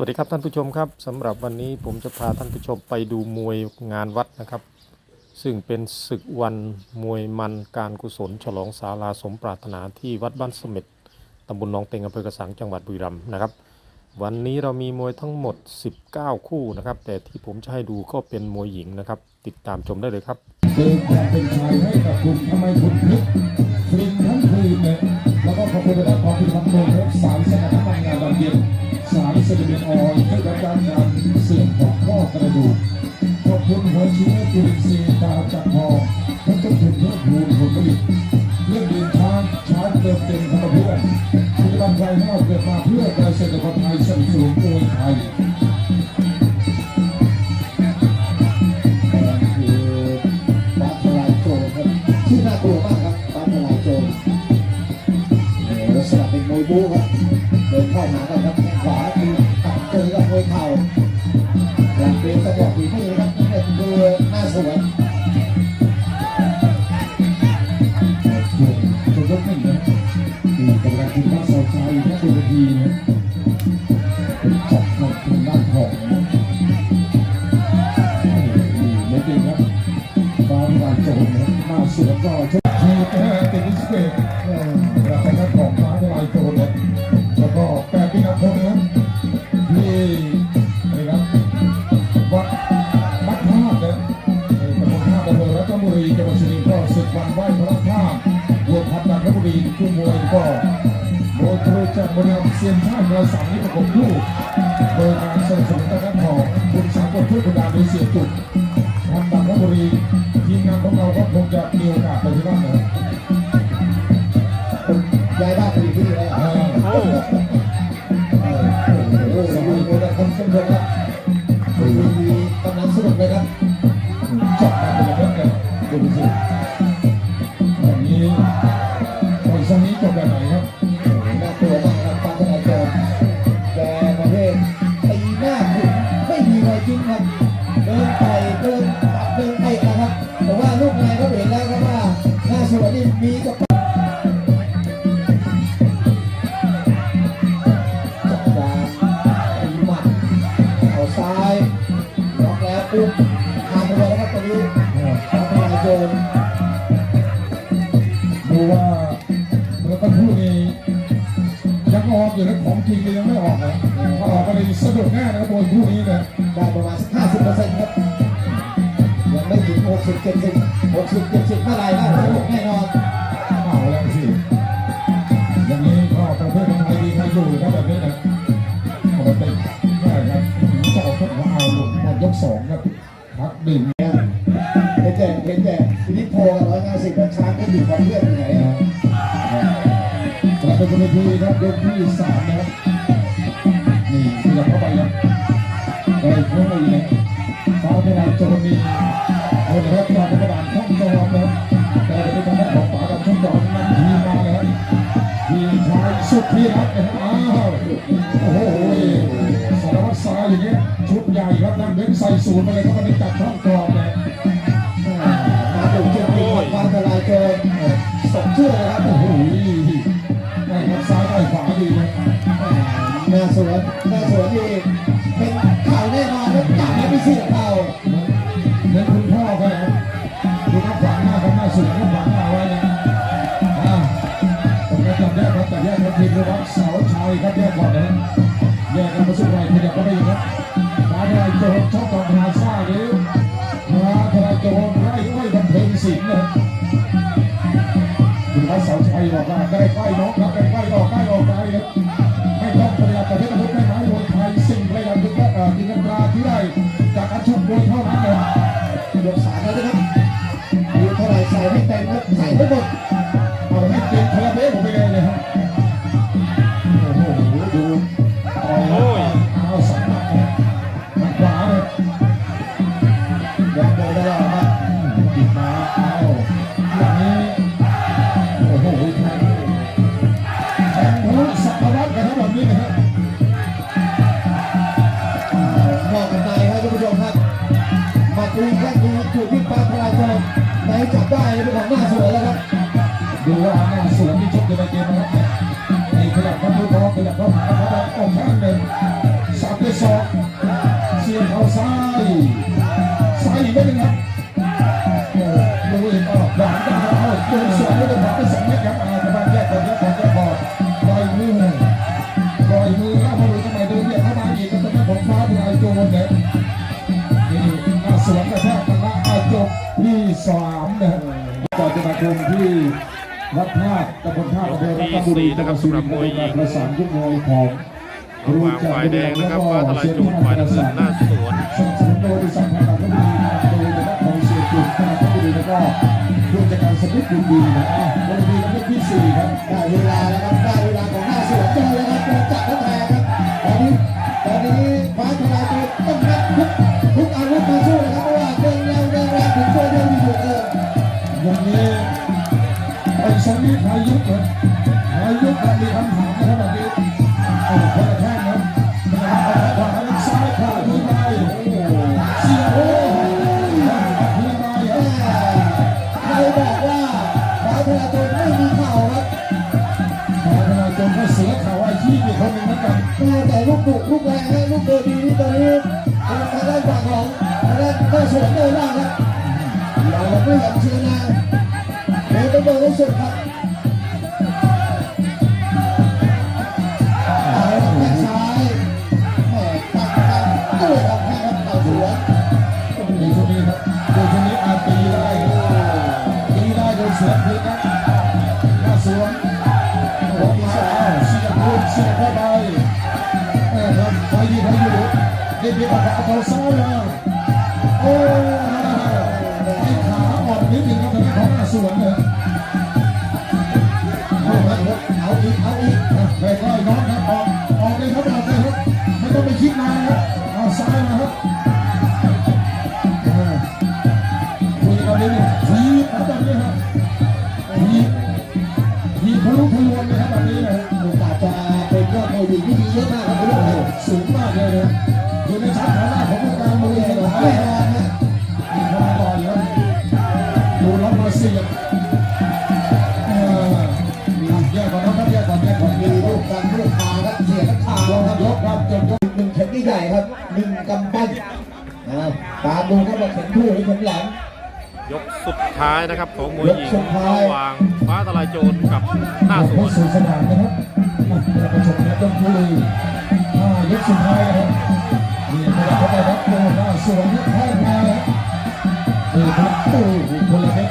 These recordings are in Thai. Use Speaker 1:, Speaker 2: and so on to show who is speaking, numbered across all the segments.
Speaker 1: วัสดีครับท่านผู้ชมครับสำหรับวันนี้ผมจะพาท่านผู้ชมไปดูมวยงานวัดนะครับ ซึ่งเป็นศึกวันมวยมันการกุศล ฉลองศาลาสมปรารถนาที่วัดบ้านสม็ดตำบลหนองเต็งอำเภอกระสังจังหวัดบุรีรัมย์นะครับ วันนี้เรามีมวยทั้งหมด 19 คู่นะครับ แต่ที่ผมจะให้ดูก็เป็นมวยหญิงนะครับ ติดตามชมได้เลยครับ
Speaker 2: เติมความเป็นชายให้กับคุณทำไมคุณพลิกฟลิงทั้งคืนเนี่ย ก็ขอบคุณนะครับขอบคุณคำโนครับสามสถานการณ์งานบางเย็นสามเซนติเมนออยล์เพื่อลดการการเสื่อมของข้อกระดูกขอบคุณหัวเชื้อจุลินทรีย์ดาจักรทอง วย
Speaker 3: บู๊ครับเดินเข้าหากันครับขวาคือตัดเจอกับมวยเข่าหลังเป็นจังหวะฝีมือครับนี่คือหน้าสวน
Speaker 2: จนยกหนึ่งนะนี่กำลังคุณบ้านเสาใจอยู่แค่ตัวทีนะ ก็ศึกวันไหว้พระธาตุรวพันธุ์จันทบุรีคู่มวยก็โดยครูจากบริษัทเซียนชาติเราสามนี้ประกบคู่โดยการสนับสนุนทางด้านของคุณสากลเพื่อคุณดาวในเสียจุดทางจันทบุรีทีมงานของเราก็คงจะมีโอกาสไปที่นั่น
Speaker 3: อ
Speaker 2: อ
Speaker 3: ก
Speaker 2: อ
Speaker 3: ยู่นะ
Speaker 2: ของจริงเลยยังไม่ออกนะถ้าออกมาเลยสะดุดแน่นะครับบนคู่นี้นะ
Speaker 3: ได้ประมาณ 50%ครับยังไม่ถึง 60 70 60 70เมื่อไหร่นะสนุกแน่นอน
Speaker 2: เอาแล้วสิอย่างนี้ก็ประเภทของไทยดีไทยอยู่นะแบบนี้นะปกติได้ครับเจ้าทดว่าเอาลงหมดยกสองครับพักดื่ม
Speaker 3: เห็นแต่เห็นแต่ทีนี้โพลกับ150แล้วช้างก็อยู่กับเพื่อนอยู่ไหนนะ
Speaker 2: กลับไปบนเวทีครับยกที่สามนะครับนี่ขยับเข้าไปครับได้เข้าไปเลยฟ้าทลายโจรนี่เอาละครับตอนกระดานช่องจอมนะครับแต่เป็นทางด้านของฝากับช่องจอมนำทีมาแล้วทีมชายสุดที่รักนะครับอ้าวโอ้โหสารวัตรสายอย่างเงี้ยชุดใหญ่ครับนั่งเบ้นใส่ศูนย์มาเลยครับวันนี้จับช่องจอมเลย
Speaker 3: มาดูจริงๆครับฟ้าทลายโจรสมชื่อเลยครับ
Speaker 2: โอ้โห ด้ขวาดีนะ
Speaker 3: หน้าสวนหน้าสวนนี่เป็นเข่าแน่นอนครับจับแล้วไม่เสียเข่า
Speaker 2: เหมือนคุณพ่อเขานะดูนักฝังหน้าเขาหน้าสูงนักฝังหน้าไว้นะอ่าผมก็จำแยกครับแต่แยกครับทีมวัดเสาชัยครับแยกก่อนนะแยกกันมาสุดไรขยับก็ได้ครับมาทลายโจรชอบต่อนพาซ่าหรือมาทลายโจรไล่ไล่บันเทิงศิลป์นะคุณวัดเสาชัยบอกว่าได้ใกล้น้องครับได้ใกล้ออก จั
Speaker 3: บได้
Speaker 2: เป็นข
Speaker 3: อ
Speaker 2: งหน้า
Speaker 3: สวนแล้วครับ
Speaker 2: ดูว่าหน้าสวนที่ชกอยู่ในเกมนะครับนี่ขยับเข้าท้องขยับเข้าหาเขาได้ออกข้างหนึ่งสับด้วยอกเสียบเข้าซ้ายซ้ายอีกไม่เป็นครับโอ้ดูเออกหวานจังครับเอาโดนสวนไม่ได้หวังไปส สามนะก่อนจะมาชมที่วัดธาตุตำบลธาตุอำเภอรัตนบุรีจังหวัดสุรินทร์การประสานยุคมวยของ
Speaker 1: ระหว่างฝ่ายแดงนะครับฟ้าทลายโจรฝ่ายน้ำเงินหน้าสวน
Speaker 2: สนับสนุนโดยบริษัททางการทบุรีโดยคณะของเสียจุดคณะทบุรีแล้วก็ผู้จัดการสมิทธิ์บุญดีนะอะวันนี้เราที่สี่
Speaker 3: ฝั่งของทางด้านหน้าสวนเดินล่างครับเราไม่เห็นเชียร์นาเดินต้องเดินให้สุดครับเอายแม่ปักปักด้วยครับแข้งครับเข่าสวน
Speaker 2: ดูช่วงนี้ครับดูช่วงนี้อาตีได้ตีได้โดนเสือพื้นครับหน้าสวนโอ้โหสาวเสียบพื้นสียบเข้าไปเออครับไปดีไปอยู่เด็กๆออกมาเอาซ้ายมา เอา
Speaker 3: อีกเอาอีก
Speaker 2: ค่อยๆน้องครับออกออกเลยครับออกเลยครับไม่ต้องไปคิดนานครับเอาซ้ายมาครับคุยกันเลยนึงทีบครับตอนนี้ครับทีทีพลุพลวนเลยครับตอนนี้นะ
Speaker 3: โอกาสจะเป็นยอดมวยดีที่ดีเยอะมากครับคุณผู้ชม
Speaker 2: สูงมากเลยนะ ให
Speaker 3: ญ่ครับหนึ่งกำปั้นอ่าตามดูครับว่าเข็มคู่หรือเข็มหลัง
Speaker 1: ยกสุดท้ายนะครับของมวยหญิ
Speaker 3: ยกสุ
Speaker 1: ง
Speaker 3: ดท้าย
Speaker 1: ระหว่างฟ้าทลายโจรกับหน้าส
Speaker 2: เข้า
Speaker 1: วน
Speaker 2: สู่สนามนะครับเราไปชมในต้นทุเรียนห้ายกสุดท้ายนะครับนี่นะครับเขาได้รับโดนหน้าสวนที่แพ้มาแล้วนี่ครับโอ้โหคนละเม็ด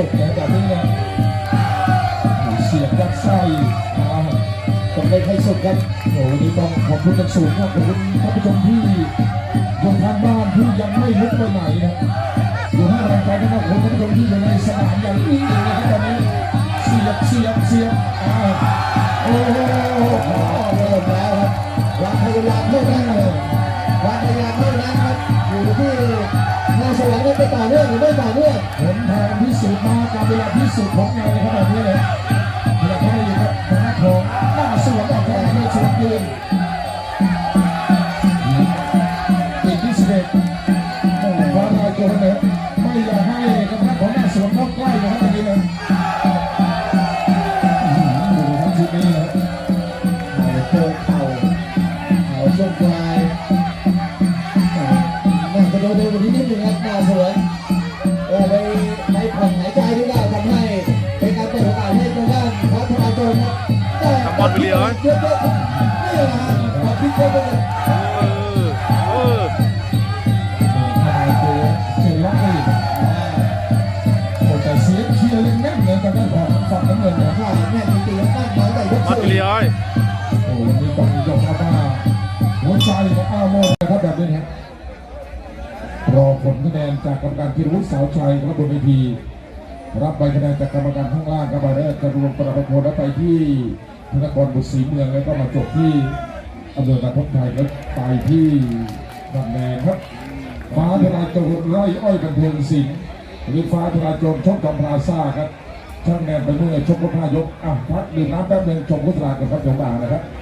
Speaker 3: จ
Speaker 2: บนะแบบนี้นะเสียบยัดไส้มา
Speaker 3: ต้องได้ให้สุดครับ
Speaker 2: โอ้วันนี้ต้องขอบคุณกันสูงมากขอบคุณท่านผู้ชมที่อยู่ทางบ้านที่ยังไม่ลุกไปไหนนะอยู่ห้างรงใจนะครับขอบคุณท่านผู้ชมที่อยู่ในสนามอย่างนี้นะครับตอนนี้เสียบเสียบเสียบ
Speaker 3: สู
Speaker 2: จน์ผลงานนะครับแบบนี้เลยอยากให้ครับคณะของหน้าสวนออกแค่ไม่ชวนยืนอีกที่สิบเอ็ดโอ้โหฟ้าลายโจรเลยไม่อยากให้คณะของหน้าสวนเข้าใกล้นะครับแบบนี้เลยดูครับชุดนี้นะ
Speaker 3: เอาเจอเข่าเข่าช่วงปลายอ่าน่าจะโดนในวันนี้นิดนึงครับหน้าสวน เลย
Speaker 1: เหรอ
Speaker 3: เยอะๆครับนี่แหละฮะความคิดเยอะๆเลย
Speaker 1: เออเออ
Speaker 2: ทนายโจเจล็อกเลยโอ้แต่เสียงเชียร์ยังแน่นเลยกันด้านของฝั่งน้ำเงินนะ
Speaker 3: ข้าวแม่จริงๆแล้วตั้งมาตั้งแต่ยก
Speaker 1: มัดไป
Speaker 3: สี่
Speaker 1: เลย
Speaker 2: โอ้วันนี้ต้องยกครับว่าหัวใจของอาโมดนะครับแบบนี้นะครับรอผลคะแนนจากกรรมการธีรวุฒิสาวชัยครับบนเวทีรับใบคะแนนจากกรรมการข้างล่างครับไปแล้วจะรวมประประโคนแล้วไปที่ ธนกรบุตรศรีเมืองแล้วก็มาจบที่อำเภอการพบไทยแล้วไปที่ดับแดงครับ ฟ้าทลาโจรไร่อ้อยกันเพลินสิงหรือฟ้าทลาโจรชกกับพลาซ่าครับช่างแนนไปเมื่อชกครบพายกอะพักดื่มน้ำแป๊บนึงชมกุศลากันครับเดี๋ยวมานะครับ